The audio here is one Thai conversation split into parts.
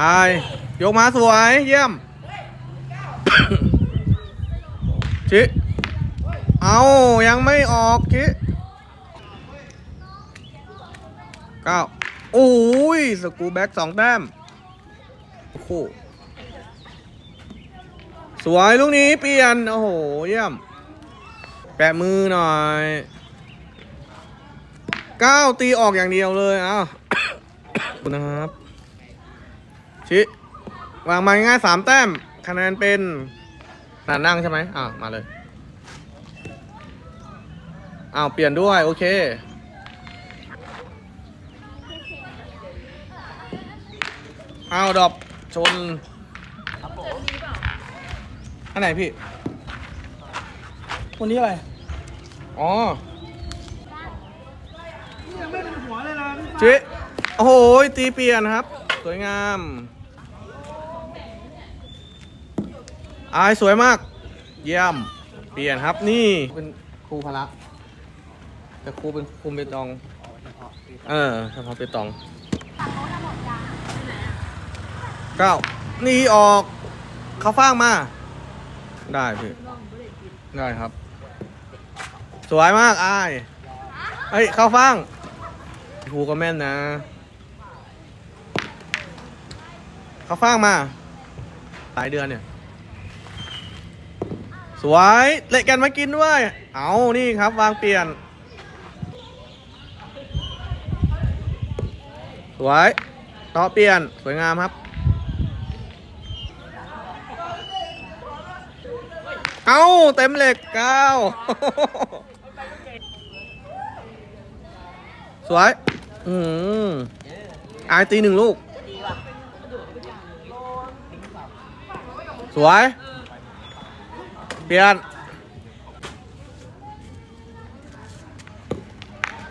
อายกมาสวย เยี่ยม ชิ เอายังไม่ออก ชิเก้าโอ้ย สกูแบ็กสองแต้ม โอ้โห สวยลูกนี้เปลี่ยน โอ้โห เยี่ยม แปะมือหน่อยเก้าตีออกอย่างเดียวเลยอ้าขอบคุณนะครับ ชิวางมาง่ายๆสามแต้ม คะแนนเป็นหนานั่งใช่ไหมอ่ามาเลยอ้าวเปลี่ยนด้วย โอเค อ้าวดอปชนอันไหนพี่ คนนี้อะไร อ๋อไม่เป็นหัวเลยนะชิโอ้โห ตีเปลี่ยนครับ สวยงาม อายสวยมาก เยี่ยม เปลี่ยนครับนี่ เป็นครูพละ แต่ครูเป็นครูเปตอง เออเฉพาะเปตองเก้านี่ออกเขาฟ้างมา ได้พี่ ได้ครับ สวยมากอายเฮ้ยเข้าฟ้างครูก็แม่นนะเขาฟ้างมา หลายเดือนเนี่ย สวยเละกันมากินด้วย เอานี่ครับวางเปลี่ยน สวยต่อเปลี่ยนสวยงามครับ เอาเต็มเหล็กเก้าสวย อืมอายตีหนึ่งลูก สวย เปลี่ยน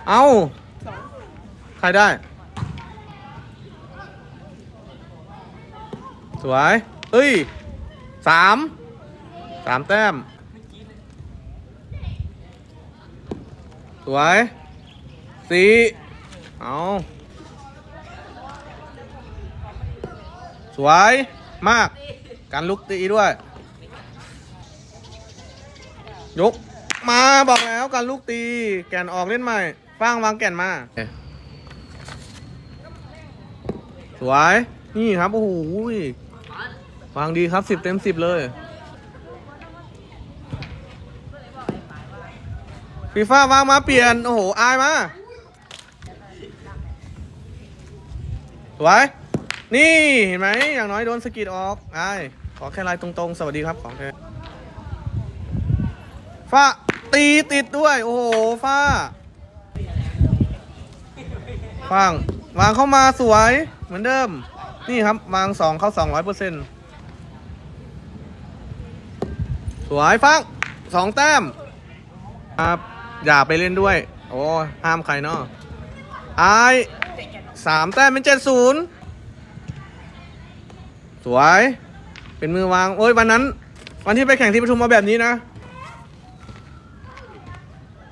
เอาใครได้ สวยเอ้ยสามสามแต้ม สวยสี่เอาสวยมาก การลุกตีด้วย ยก มาบอกแล้วการลุกตี แก่นออกเล่นใหม่ฟางวางแก่นมา สวย นี่ครับ โอ้โหวางดีครับสิบเต็มสิบเลยฟีฟ่าวางมาเปลี่ยน โอ้โห อายมาสวย นี่ เห็นไหม อย่างน้อยโดนสะกิดออกอายขอแค่ลายตรงๆ สวัสดีครับ ของแค่ ฟ้าตีติดด้วย โอ้โหฟ้าฟังวางเข้ามาสวยเหมือนเดิม นี่ครับวางสองเข้าสองร้อยเปอร์เซ็นต์สวยฟังสองแต้มครับอย่าไปเล่นด้วย โอ้ห้ามใครเนาะไอสามแต้มเป็นเจ็ดศูนย์สวย เป็นมือวางโอ้ยวันนั้น วันที่ไปแข่งที่ปทุมมาแบบนี้นะ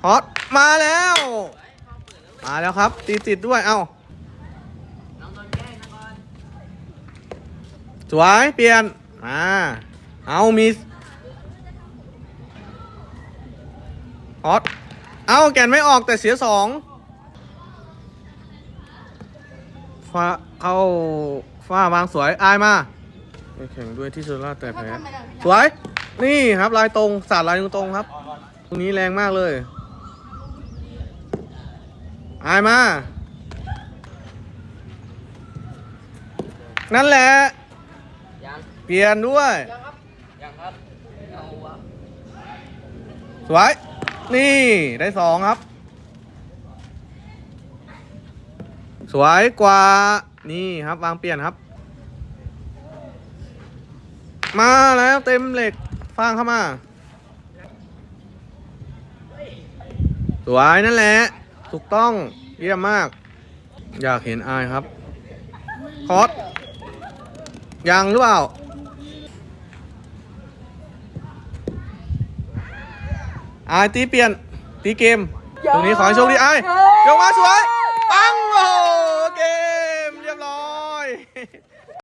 ฮอตมาแล้ว มาแล้วครับ ตีติดด้วย เอ้าสวยเปลี่ยนมาเอามีฮอตเอาแกนไม่ออกแต่เสียสองฟ้าเข้าฟ้าวางสวย อายมาแข่งด้วยที่สุราแต่แพ้ สวย นี่ครับลายตรงสาดลายตรงครับตรงนี้แรงมากเลย อายมา นั่นแหละ ยังเปลี่ยนด้วย ยังครับเอาวะสวย นี่ได้สองครับ สวยกว่า นี่ครับวางเปลี่ยนครับ มาแล้วเต็มเหล็กฟางเข้ามา สวยนั่นแหละ ถูกต้อง เยี่ยมมาก อยากเห็นอายครับ คอสยังหรือเปล่า อายตีเปลี่ยน ตีเกม ตรงนี้ขอให้โชคดีอายยกมาสวย ปัง โอ้โหเกม